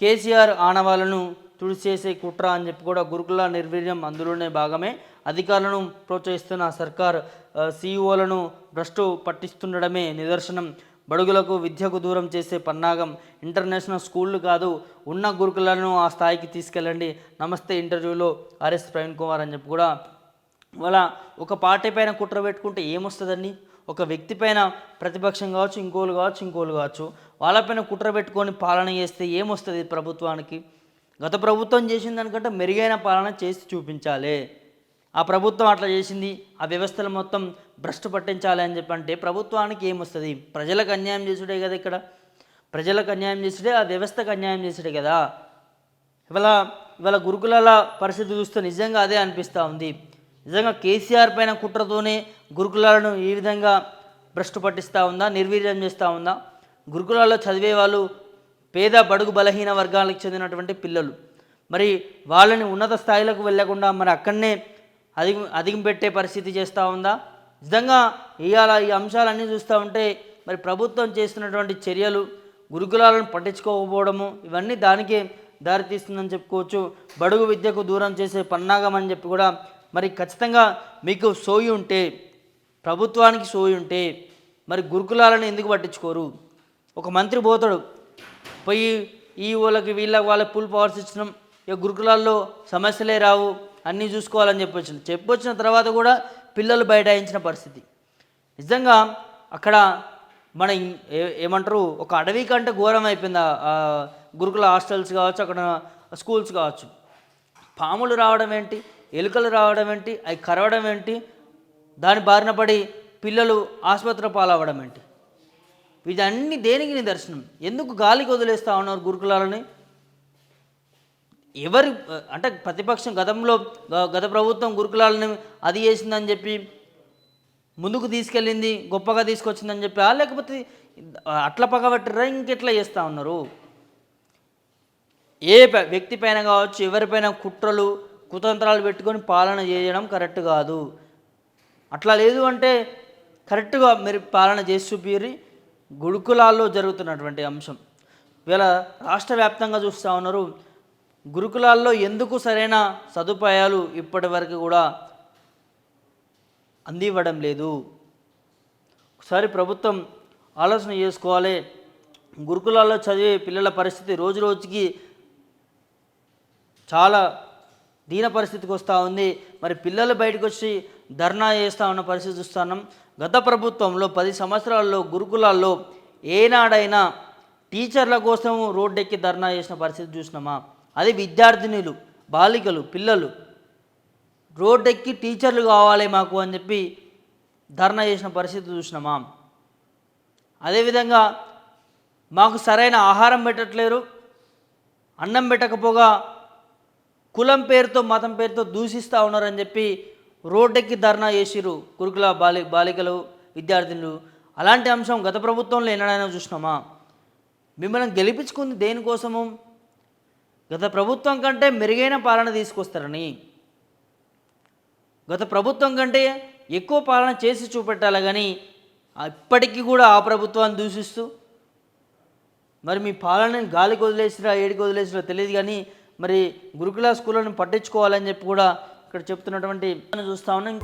కేసీఆర్ ఆనవాళ్ళను తుడిచేసే కుట్ర అని చెప్పి కూడా గురుకుల నిర్వీర్యం అందులోనే భాగమే. అధికారులను ప్రోత్సహిస్తున్న సర్కార్ సీఈఓలను భ్రష్టు పట్టిస్తుండడమే నిదర్శనం. బడుగులకు విద్యకు దూరం చేసే పన్నాగం ఇంటర్నేషనల్ స్కూళ్ళు కాదు ఉన్న గురుకులను ఆ స్థాయికి తీసుకెళ్ళండి. నమస్తే ఇంటర్వ్యూలో ఆర్ఎస్ ప్రవీణ్ కుమార్ అని చెప్పి కూడా వాళ్ళ ఒక పార్టీ పైన కుట్ర పెట్టుకుంటే ఏమొస్తుందండి? ఒక వ్యక్తి పైన ప్రతిపక్షం కావచ్చు ఇంకోలు కావచ్చు ఇంకోలు కావచ్చు వాళ్ళపైన కుట్ర పెట్టుకొని పాలన చేస్తే ఏమొస్తుంది ప్రభుత్వానికి? గత ప్రభుత్వం చేసిన దానికంటే మెరుగైన పాలన చేసి చూపించాలి. ఆ ప్రభుత్వం అట్లా చేసింది ఆ వ్యవస్థలు మొత్తం భ్రష్టు పట్టించాలి అని చెప్పంటే ప్రభుత్వానికి ఏమొస్తుంది? ప్రజలకు అన్యాయం చేసుడే కదా ఇక్కడ. ప్రజలకు అన్యాయం చేసుడే ఆ వ్యవస్థకు అన్యాయం చేసుడే కదా. ఇవాళ ఇవాళ గురుకులాల పరిస్థితి చూస్తే నిజంగా అదే అనిపిస్తూ ఉంది. నిజంగా కేసీఆర్ పైన కుట్రతోనే గురుకులాలను ఈ విధంగా భ్రష్టు పట్టిస్తూ ఉందా నిర్వీర్యం చేస్తూ ఉందా? గురుకులాల్లో చదివే వాళ్ళు పేద బడుగు బలహీన వర్గాలకు చెందినటువంటి పిల్లలు. మరి వాళ్ళని ఉన్నత స్థాయిలకు వెళ్ళకుండా మరి అక్కడనే అధిగ అధిగం పెట్టే పరిస్థితి చేస్తూ ఉందా? నిజంగా ఇవాళ ఈ అంశాలన్నీ చూస్తూ ఉంటే మరి ప్రభుత్వం చేస్తున్నటువంటి చర్యలు గురుకులాలను పట్టించుకోకపోవడము ఇవన్నీ దానికే దారితీస్తుందని చెప్పుకోవచ్చు. బడుగు విద్యకు దూరం చేసే పన్నాగం అని చెప్పి కూడా మరి ఖచ్చితంగా మీకు సోయి ఉంటే ప్రభుత్వానికి సోయి ఉంటే మరి గురుకులాలను ఎందుకు పట్టించుకోరు? ఒక మంత్రి పోతాడు పోయి ఈ వాళ్ళకి వీళ్ళకి వాళ్ళకి ఫుల్ పవర్స్ ఇచ్చినాం ఇక గురుకులాల్లో సమస్యలే రావు అన్నీ చూసుకోవాలని చెప్పొచ్చు. చెప్పొచ్చిన తర్వాత కూడా పిల్లలు బైఠాయించిన పరిస్థితి. నిజంగా అక్కడ మన ఏ- ఏమంటారు ఒక అడవి కంటే ఘోరం అయిపోయింది గురుకుల హాస్టల్స్ కావచ్చు అక్కడ స్కూల్స్ కావచ్చు. పాములు రావడం ఏంటి? ఎలుకలు రావడం ఏంటి? అవి కరవడం ఏంటి? దాని బారిన పడి పిల్లలు ఆసుపత్రి పాలవడం ఏంటి? ఇదన్నీ దేనికి నిదర్శనం ఎందుకు గాలికి వదిలేస్తా ఉన్నారు గురుకులాలని? ఎవరి అంటే ప్రతిపక్షం గతంలో గత ప్రభుత్వం గురుకులాలని అది చేసిందని చెప్పి ముందుకు తీసుకెళ్ళింది గొప్పగా తీసుకొచ్చిందని చెప్పి ఆ లేకపోతే అట్లా పగబట్టిరా ఇంకెట్లా చేస్తూ ఉన్నారు? ఏ వ్యక్తి పైన కావచ్చు ఎవరిపైన కుట్రలు కుతంత్రాలు పెట్టుకొని పాలన చేయడం కరెక్ట్ కాదు. అట్లా లేదు అంటే కరెక్ట్గా మీరు పాలన చేసి చూపిరి గురుకులాల్లో జరుగుతున్నటువంటి అంశం. ఇవాళ రాష్ట్ర వ్యాప్తంగా చూస్తూ ఉన్నారు. గురుకులాల్లో ఎందుకు సరైన సదుపాయాలు ఇప్పటి వరకు కూడా అందివ్వడం లేదు. ఒకసారి ప్రభుత్వం ఆలోచన చేసుకోవాలి. గురుకులాల్లో చదివే పిల్లల పరిస్థితి రోజు రోజుకి చాలా దీన పరిస్థితికి వస్తూ ఉంది. మరి పిల్లలు బయటకు వచ్చి ధర్నా చేస్తూ ఉన్న పరిస్థితి చూస్తున్నాం. గత ప్రభుత్వంలో పది సంవత్సరాల్లో గురుకులాల్లో ఏనాడైనా టీచర్ల కోసం రోడ్డెక్కి ధర్నా చేసిన పరిస్థితి చూసినామా? అది విద్యార్థినులు బాలికలు పిల్లలు రోడ్డెక్కి టీచర్లు కావాలి మాకు అని చెప్పి ధర్నా చేసిన పరిస్థితి చూసినామా? అదేవిధంగా మాకు సరైన ఆహారం పెట్టట్లేరు. అన్నం పెట్టకపోగా కులం పేరుతో మతం పేరుతో దూషిస్తూ ఉన్నారని చెప్పి రోడ్డెక్కి ధర్నా చేసిరు గురుకుల బాలి బాలికలు విద్యార్థినులు. అలాంటి అంశం గత ప్రభుత్వంలో ఎన్నడైనా చూసినామా? మిమ్మల్ని గెలిపించుకుంది దేనికోసము? గత ప్రభుత్వం కంటే మెరుగైన పాలన తీసుకొస్తారని. గత ప్రభుత్వం కంటే ఎక్కువ పాలన చేసి చూపెట్టాలి కానీ ఇప్పటికీ కూడా ఆ ప్రభుత్వాన్ని దూషిస్తూ మరి మీ పాలనని గాలికి వదిలేసిరా ఏడికి వదిలేసిరా తెలియదు కానీ మరి గురుకుల స్కూళ్ళను పట్టించుకోవాలని చెప్పి కూడా ఇక్కడ చెప్తున్నటువంటి చూస్తా ఉన్నాం.